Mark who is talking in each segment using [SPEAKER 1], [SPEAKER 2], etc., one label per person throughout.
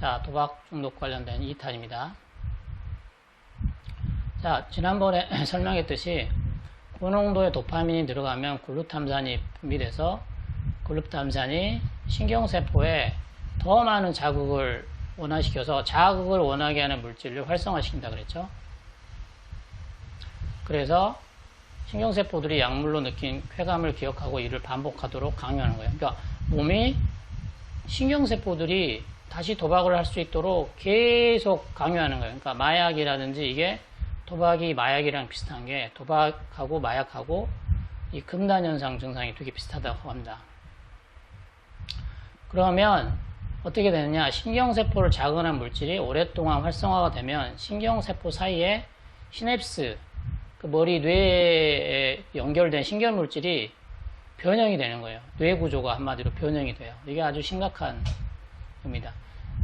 [SPEAKER 1] 자, 도박 중독 관련된 2탄입니다. 자, 지난번에 설명했듯이 고농도의 도파민이 들어가면 글루탐산이 분비돼서 글루탐산이 신경세포에 더 많은 자극을 원화시켜서 자극을 원하게 하는 물질을 활성화시킨다 그랬죠. 그래서 신경세포들이 약물로 느낀 쾌감을 기억하고 이를 반복하도록 강요하는 거예요. 그러니까 몸이 신경세포들이 다시 도박을 할 수 있도록 계속 강요하는 거예요. 그러니까 마약이라든지 이게 도박이 마약이랑 비슷한 게 도박하고 마약하고 이 금단현상 증상이 되게 비슷하다고 합니다. 그러면 어떻게 되느냐? 신경세포를 자극하는 물질이 오랫동안 활성화가 되면 신경세포 사이에 시냅스, 그 머리 뇌에 연결된 신경물질이 변형이 되는 거예요. 뇌 구조가 한마디로 변형이 돼요. 이게 아주 심각한 겁니다.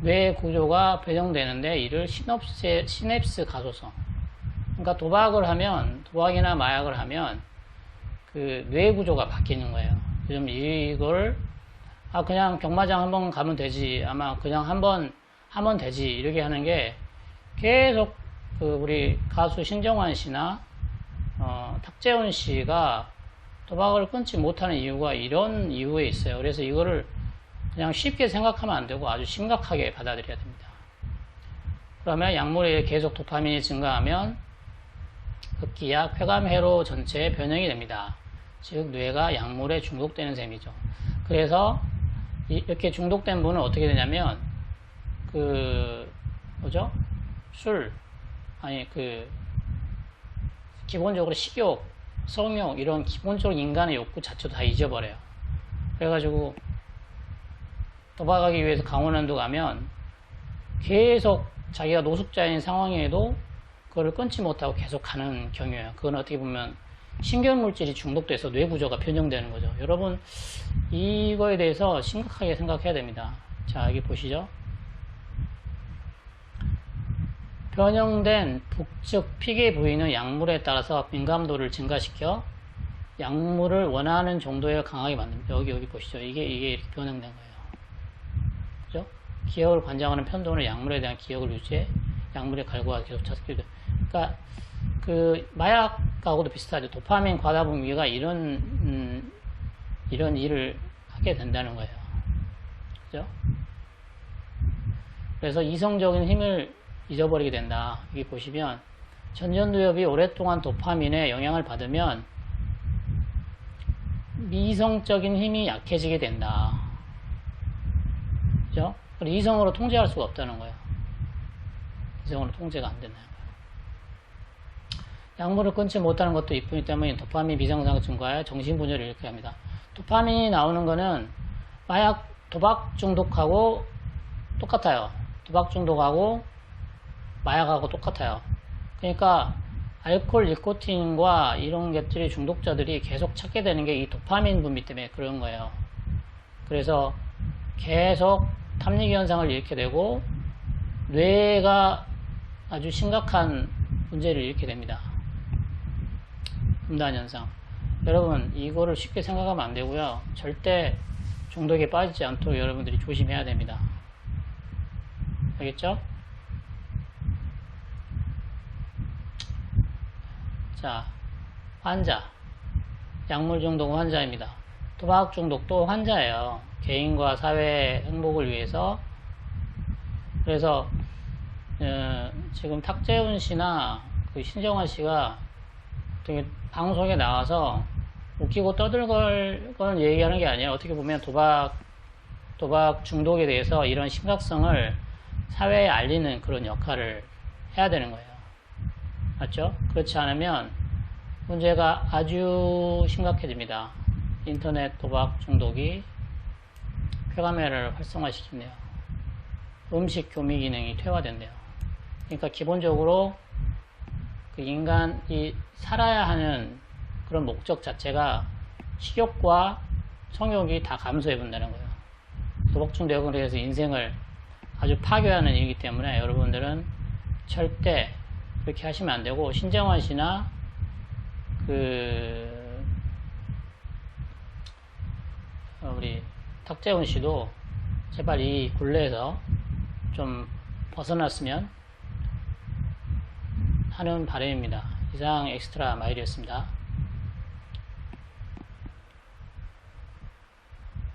[SPEAKER 1] 뇌 구조가 변형되는데 이를 시놉스, 시냅스 가소성. 그러니까 도박을 하면, 도박이나 마약을 하면 그 뇌 구조가 바뀌는 거예요. 좀 이걸, 아, 그냥 경마장 한번 가면 되지. 아마 그냥 한번 하면 되지. 이렇게 하는 게 계속 그 우리 가수 신정환 씨나 어, 탁재훈 씨가 도박을 끊지 못하는 이유가 이런 이유에 있어요. 그래서 이거를 그냥 쉽게 생각하면 안 되고 아주 심각하게 받아들여야 됩니다. 그러면 약물에 계속 도파민이 증가하면 흡기약, 쾌감회로 전체에 변형이 됩니다. 즉 뇌가 약물에 중독되는 셈이죠. 그래서 이렇게 중독된 분은 어떻게 되냐면 그 뭐죠? 술 아니 그 기본적으로 식욕, 성욕 이런 기본적인 인간의 욕구 자체도 다 잊어버려요. 그래가지고 도박하기 위해서 강원랜드 가면 계속 자기가 노숙자인 상황에도 그거를 끊지 못하고 계속 가는 경우예요. 그건 어떻게 보면 신경물질이 중독돼서 뇌 구조가 변형되는 거죠. 여러분 이거에 대해서 심각하게 생각해야 됩니다. 자 여기 보시죠. 변형된 북측 피계 부위는 약물에 따라서 민감도를 증가시켜 약물을 원하는 정도에 강하게 만듭니다. 여기 여기 보시죠. 이게 이게 이렇게 변형된 거예요. 그죠? 기억을 관장하는 편도는 약물에 대한 기억을 유지해 약물의 갈구가 계속 자습기도. 그러니까 그 마약하고도 비슷하죠. 도파민 과다분 위가 이런 음, 이런 일을 하게 된다는 거예요. 그죠? 그래서 이성적인 힘을 잊어버리게 된다. 여기 보시면 전전두엽이 오랫동안 도파민에 영향을 받으면 미성적인 힘이 약해지게 된다. 그죠? 이성으로 통제할 수가 없다는 거예요. 이성으로 통제가 안 된다는 거예요. 약물을 끊지 못하는 것도 이뿐이 때문에 도파민 비정상 증가에 정신분열을 일으키게 합니다. 도파민이 나오는 거는 마약 도박 중독하고 똑같아요. 도박 중독하고 마약하고 똑같아요. 그러니까 알코올, 니코틴과 이런 것들이 중독자들이 계속 찾게 되는 게 이 도파민 분비 때문에 그런 거예요. 그래서 계속 탐닉 현상을 일으키게 되고 뇌가 아주 심각한 문제를 일으키게 됩니다. 분단 현상. 여러분 이거를 쉽게 생각하면 안 되고요. 절대 중독에 빠지지 않도록 여러분들이 조심해야 됩니다. 알겠죠? 자, 환자. 약물 중독 환자입니다. 도박 중독도 환자예요. 개인과 사회 행복을 위해서. 그래서, 어, 지금 탁재훈 씨나 그 신정환 씨가 되게 방송에 나와서 웃기고 떠들걸 얘기하는 게 아니에요. 어떻게 보면 도박, 도박 중독에 대해서 이런 심각성을 사회에 알리는 그런 역할을 해야 되는 거예요. 맞죠? 그렇지 않으면 문제가 아주 심각해집니다. 인터넷 도박 중독이 쾌감회를 활성화시킨대요. 음식 교미 기능이 퇴화된대요. 그러니까 기본적으로 그 인간이 살아야 하는 그런 목적 자체가 식욕과 성욕이 다 감소해 본다는 거예요. 중독은 그래서 인생을 아주 파괴하는 일이기 때문에 여러분들은 절대 그렇게 하시면 안 되고 신정환 씨나 그 어, 우리 탁재훈 씨도 제발 이 굴레에서 좀 벗어났으면 하는 바람입니다. 이상 엑스트라 마일이었습니다.